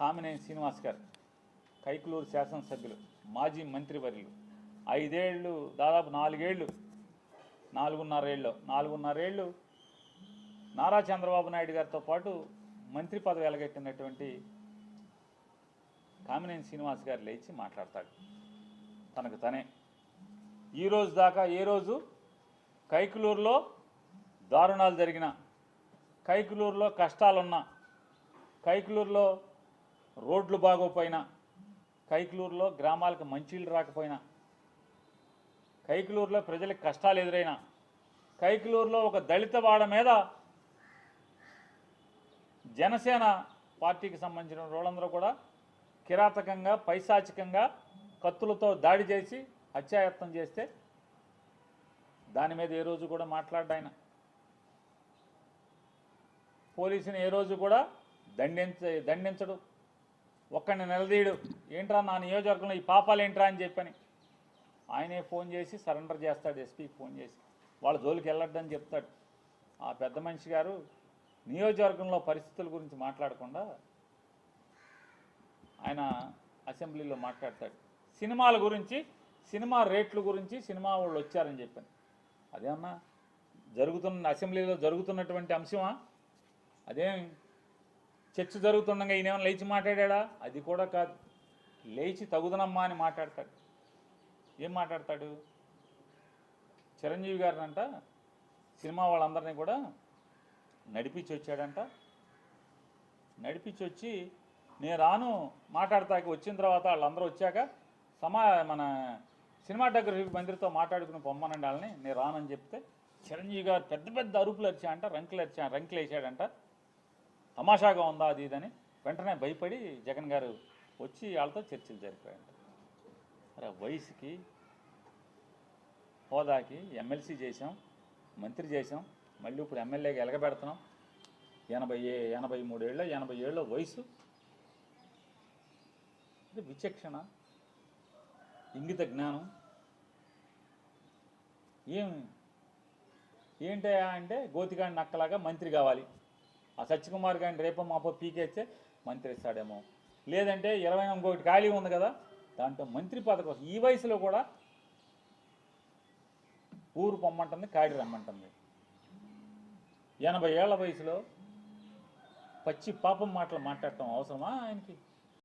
కామినేని శ్రీనివాస్ గారు కైకులూరు శాసనసభ్యులు మాజీ మంత్రివర్యులు. ఐదేళ్ళు దాదాపు నాలుగేళ్ళు నాలుగున్నరేళ్ళు నాలుగున్నరేళ్ళు నారా చంద్రబాబు నాయుడు గారితో పాటు మంత్రి పదవి ఎలగెట్టినటువంటి కామినేని శ్రీనివాస్ గారు లేచి మాట్లాడతాడు. తనకు తనే. ఈ రోజు దాకా ఏ రోజు? కైకులూరులో దారుణాలు జరిగిన కైకులూరులో కష్టాలున్నా కైకులూరులో రోడ్లు బాగోపోయినా కైకులూరులో గ్రామాలకు మంచిళ్ళు రాకపోయినా కైకులూరులో ప్రజలకు కష్టాలు ఎదురైనా కైకులూరులో ఒక దళిత వాడ మీద జనసేన పార్టీకి సంబంధించిన వాళ్ళందరూ కూడా కిరాతకంగా పైశాచికంగా కత్తులతో దాడి చేసి హత్యాయత్నం చేస్తే దాని మీద ఏ రోజు కూడా మాట్లాడ్డాయన పోలీసుని ఏ రోజు కూడా దండించ దండించడు. ఒక్కడిని నిలదీయడు. ఏంట్రా నా నియోజకవర్గంలో ఈ పాపాలు ఏంట్రా? అని చెప్పని ఆయనే ఫోన్ చేసి సరెండర్ చేస్తాడు ఎస్పీకి ఫోన్ చేసి. వాళ్ళ జోలికి వెళ్ళొద్దని చెప్తాడు. ఆ పెద్ద మనిషి గారు నియోజకవర్గంలో పరిస్థితుల గురించి మాట్లాడకుండా ఆయన అసెంబ్లీలో మాట్లాడతాడు. సినిమాల గురించి సినిమా రేట్ల గురించి సినిమా వాళ్ళు వచ్చారని చెప్పాను. అదేమన్నా జరుగుతున్న అసెంబ్లీలో జరుగుతున్నటువంటి అంశమా? అదేం చర్చ జరుగుతుండగా ఈయనేమైనా లేచి మాట్లాడా అది కూడా కాదు. లేచి తగుదనమ్మా అని మాట్లాడతాడు. ఏం మాట్లాడతాడు? చిరంజీవి గారినంట సినిమా వాళ్ళందరినీ కూడా నడిపించి వచ్చాడంట. నడిపించి వచ్చి నేను రాను మాట్లాడతాకి వచ్చిన తర్వాత వాళ్ళందరూ వచ్చాక సమా మన సినిమాటోగ్రఫీ మంత్రితో మాట్లాడుకుని పొమ్మనండి వాళ్ళని. నేను రానని చెప్తే చిరంజీవి గారు పెద్ద పెద్ద అరుపులు అరిచాయంట రంకులు అరిచా రంకులు వేసాడంట తమాషాగా ఉందా అది ఇదని వెంటనే భయపడి జగన్ గారు వచ్చి వాళ్ళతో చర్చలు జరిపాయంట అరే వయసుకి హోదాకి ఎమ్మెల్సీ చేసాం మంత్రి చేసాం మళ్ళీ ఇప్పుడు ఎమ్మెల్యేగా ఎలగబెడుతున్నాం. ఎనభై ఏ- ఎనభై మూడేళ్ళ ఎనభై ఏళ్ళ వయసు. ఇది విచక్షణ ఇంగిత జ్ఞానం. ఏం ఏంటయా అంటే గోతిగాడి నక్కలాగా మంత్రి కావాలి. ఆ సత్యకుమార్ గారిని రేపో మాపో పీకేస్తే మంత్రి ఇస్తాడేమో లేదంటే ఇరవై ఇంకొకటి ఖాళీ ఉంది కదా దాంట్లో మంత్రి పథకం ఈ వయసులో కూడా ఊరు పొమ్మంటుంది కాడి రమ్మంటుంది. ఎనభై ఏళ్ళ వయసులో పచ్చి పాపం మాటలు మాట్లాడటం అవసరమా ఆయనకి?